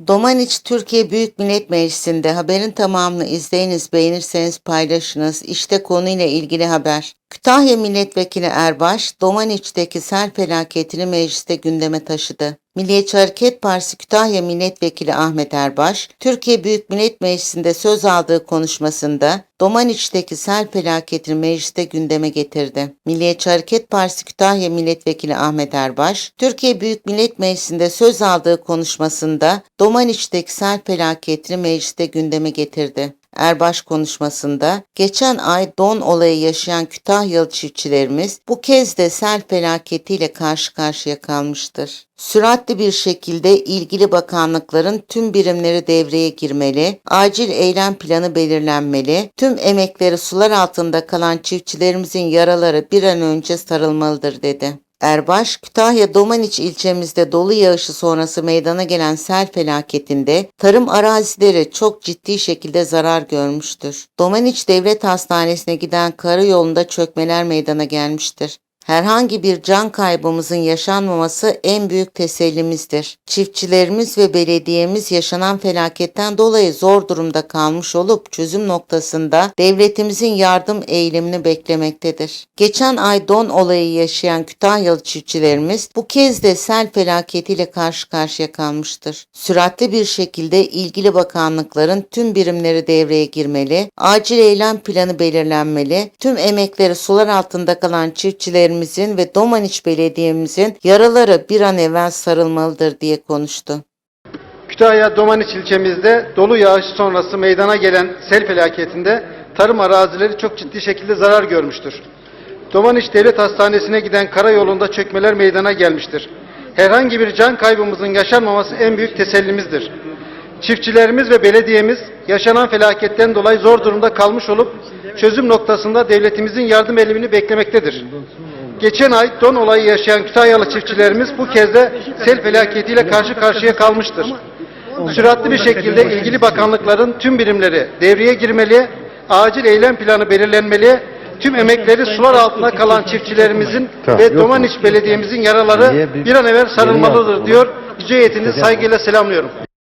Domaniç Türkiye Büyük Millet Meclisi'nde haberin tamamını izleyiniz, beğenirseniz paylaşınız. İşte konuyla ilgili haber. Kütahya Milletvekili Erbaş, Domaniç'teki sel felaketini mecliste gündeme taşıdı. Milliyetçi Hareket Partisi Kütahya Milletvekili Ahmet Erbaş, Türkiye Büyük Millet Meclisi'nde söz aldığı konuşmasında Domaniç'teki sel felaketini mecliste gündeme getirdi. Milliyetçi Hareket Partisi Kütahya Milletvekili Ahmet Erbaş, Türkiye Büyük Millet Meclisi'nde söz aldığı konuşmasında Domaniç'teki sel felaketini mecliste gündeme getirdi. Erbaş konuşmasında geçen ay don olayı yaşayan Kütahyalı çiftçilerimiz bu kez de sel felaketiyle karşı karşıya kalmıştır. Süratli bir şekilde ilgili bakanlıkların tüm birimleri devreye girmeli, acil eylem planı belirlenmeli, tüm emekleri sular altında kalan çiftçilerimizin yaraları bir an önce sarılmalıdır dedi. Erbaş, Kütahya Domaniç ilçemizde dolu yağışı sonrası meydana gelen sel felaketinde tarım arazileri çok ciddi şekilde zarar görmüştür. Domaniç Devlet Hastanesi'ne giden karayolunda çökmeler meydana gelmiştir. Herhangi bir can kaybımızın yaşanmaması en büyük tesellimizdir. Çiftçilerimiz ve belediyemiz yaşanan felaketten dolayı zor durumda kalmış olup çözüm noktasında devletimizin yardım eğilimini beklemektedir. Geçen ay don olayı yaşayan Kütahyalı çiftçilerimiz bu kez de sel felaketiyle karşı karşıya kalmıştır. Süratli bir şekilde ilgili bakanlıkların tüm birimleri devreye girmeli, acil eylem planı belirlenmeli, tüm emekleri sular altında kalan çiftçilerimizin ve Domaniç Belediye'mizin yaraları bir an evvel sarılmalıdır diye konuştu. Kütahya Domaniç ilçemizde dolu yağış sonrası meydana gelen sel felaketinde tarım arazileri çok ciddi şekilde zarar görmüştür. Domaniç Devlet Hastanesi'ne giden karayolunda çökmeler meydana gelmiştir. Herhangi bir can kaybımızın yaşanmaması en büyük tesellimizdir. Çiftçilerimiz ve belediyemiz yaşanan felaketten dolayı zor durumda kalmış olup çözüm noktasında devletimizin yardım elimini beklemektedir. Geçen ay don olayı yaşayan Kütahyalı çiftçilerimiz bu kez de sel felaketiyle karşı karşıya kalmıştır. Süratli bir şekilde ilgili bakanlıkların tüm birimleri devreye girmeli, acil eylem planı belirlenmeli, tüm emekleri sular altında kalan çiftçilerimizin Tamam, ve? Domaniç Belediye'mizin yaraları bir- an evvel sarılmalıdır diyor. Yüce heyetini saygıyla selamlıyorum.